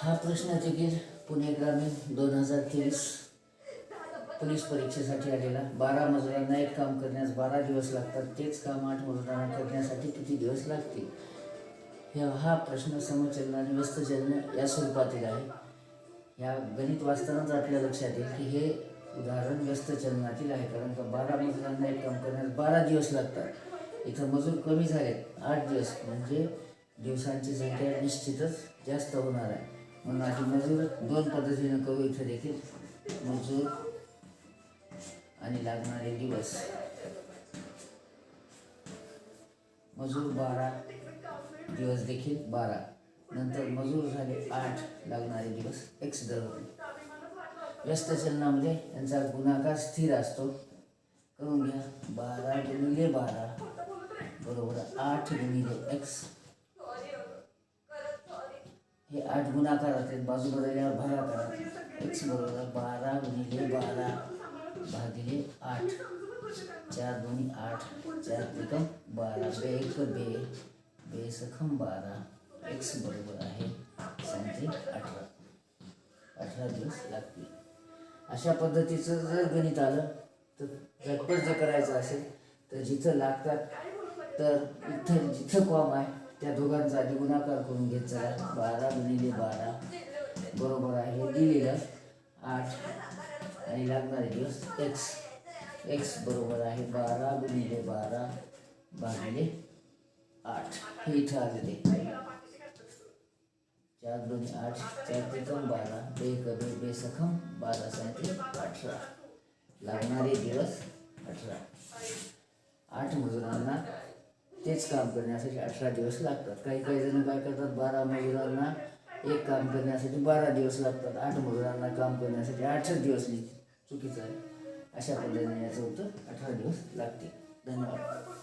हा प्रश्न देखील पुणे ग्रामीण दोन हजार तेवीस पोलीस परीक्षेसाठी आलेला. बारा मजुरांना एक काम करण्यास बारा दिवस लागतात. तेच काम आठ मजुरांना करण्यासाठी किती दिवस लागतील? हा प्रश्न समचलन आणि व्यस्तचलन या स्वरूपातील आहे. या गणित वाचतानाच आपल्या लक्षात येईल की हे उदाहरण व्यस्त चलनातील आहे. कारण का बारा मजुरांना एक काम करण्यास बारा दिवस लागतात. इथं मजूर कमी झालेत. आठ दिवस. म्हणजे दिवसांची संख्या निश्चितच जास्त होणार आहे. म्हणून मजूर दोन पद्धतीनं करू इथं देखील. मजूर आणि लागणारे दिवस. मजूर बारा दिवस देखील बारा. नंतर मजूर झाले आठ लागणारे दिवस एक्स दर व्यस्त चलनामध्ये यांचा गुणाकार स्थिर असतो. करून घ्या बारा गुणिले बारा बरोबर आठ गुणिले एक्स हे आठ गुणाकार असतात बाजू बदलल्यावर भागाकार एक्स बरोबर बारा गुणिले बारा भागिले आठ. चार दोन्ही आठ चार त्रिकम बारा. बे एक बे बे सखम बारा. एक्स बरोबर आहे सांगते अठरा. अठरा दिवस लागतील. अशा पद्धतीचं जर गणित आलं तर झटपट जर करायचं असेल तर जिथं लागतात तर इथं जिथं कॉम आहे त्या दोघांचा आधी गुणाकार करून घ्यायचा बारा गुणिले बारा. बरोबर आहे. दिलेलं आठ. आणि लागणारे दिवस एक्स एक्स बरोबर आहे. बारा गुणिले बारा भागिले आठ. हे इथं आलेले चार दोन आठ. चार त्रिकम बारा. बे कबे बे सखम. बारा सांगते अठरा. लागणारे दिवस अठरा. आठ मजुरांना तेच काम करण्यासाठी अठरा दिवस लागतात. काही काही जण काय करतात बारा मजुरांना एक काम करण्यासाठी बारा दिवस लागतात. आठ मजुरांना काम करण्यासाठी आठच दिवस लिहिते चुकीचं आहे. अशा पद्धतीने याचं उत्तर अठरा दिवस लागते धन्यवाद.